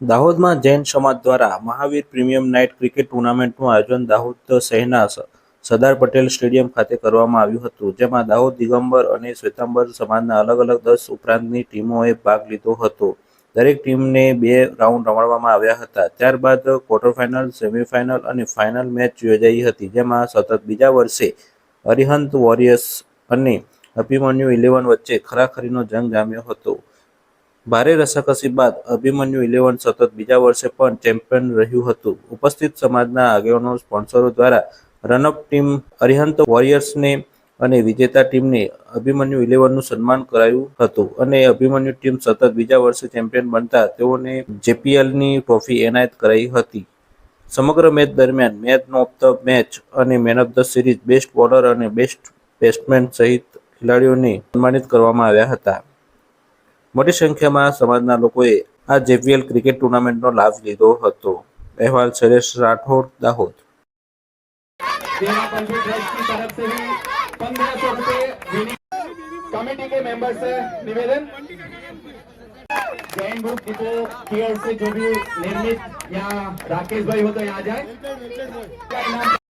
દાહોદમાં જૈન સમાજ દ્વારા મહાવીર પ્રીમિયમ નાઇટ ક્રિકેટ ટુર્નામેન્ટનું આયોજન દાહોદ શહેરના સરદાર પટેલ સ્ટેડિયમ ખાતે કરવામાં આવ્યું હતું, જેમાં દાહોદ દિગંબર અને શ્વેતાંબર સમાજના અલગ અલગ દસ ઉપરાંતની ટીમોએ ભાગ લીધો હતો. દરેક ટીમને બે રાઉન્ડ રમાડવામાં આવ્યા હતા. ત્યારબાદ ક્વાર્ટર ફાઇનલ, સેમિફાઇનલ અને ફાઇનલ મેચ યોજાઈ હતી, જેમાં સતત બીજા વર્ષે અરિહંત વોરિયર્સ અને અભિમન્યુ ઇલેવન વચ્ચે ખરાખરીનો જંગ જામ્યો હતો. ભારે રસાકસી બાદ અભિમન્યુ ઇલેવન સતત બીજા વર્ષે પણ ચેમ્પિયન રહ્યું હતું. ઉપસ્થિત સમાજના આગેવાનો, સ્પોન્સરો દ્વારા રનઅપ ટીમ અરિહંત વોરિયર્સને અને વિજેતા ટીમને અભિમન્યુ ઇલેવનનું સન્માન કરાયું હતું અને અભિમન્યુ ટીમ સતત બીજા વર્ષે ચેમ્પિયન બનતા તેઓને જેપીએલની ટ્રોફી એનાયત કરાઈ હતી. સમગ્ર મેચ દરમિયાન મેન ઓફ ધ મેચ અને man of the series best bowler અને બેસ્ટ બેટ્સમેન સહિત ખેલાડીઓને સન્માનિત કરવામાં આવ્યા હતા. મોટી સંખ્યામાં સમાજના લોકોએ આ જેપીએલ ક્રિકેટ ટુર્નામેન્ટનો લાભ લીધો હતો અહેવાલ શૈલેષ રાઠોડ દાહોદ सेना पंथी ट्रस्ट की तरफ से भी पंद्रह सौ रूपए कमेटी के मेंबर से निवेदन जैन ग्रुप डिपो की ओर से जो भी निर्मित यहाँ राकेश भाई हो तो यहाँ जाए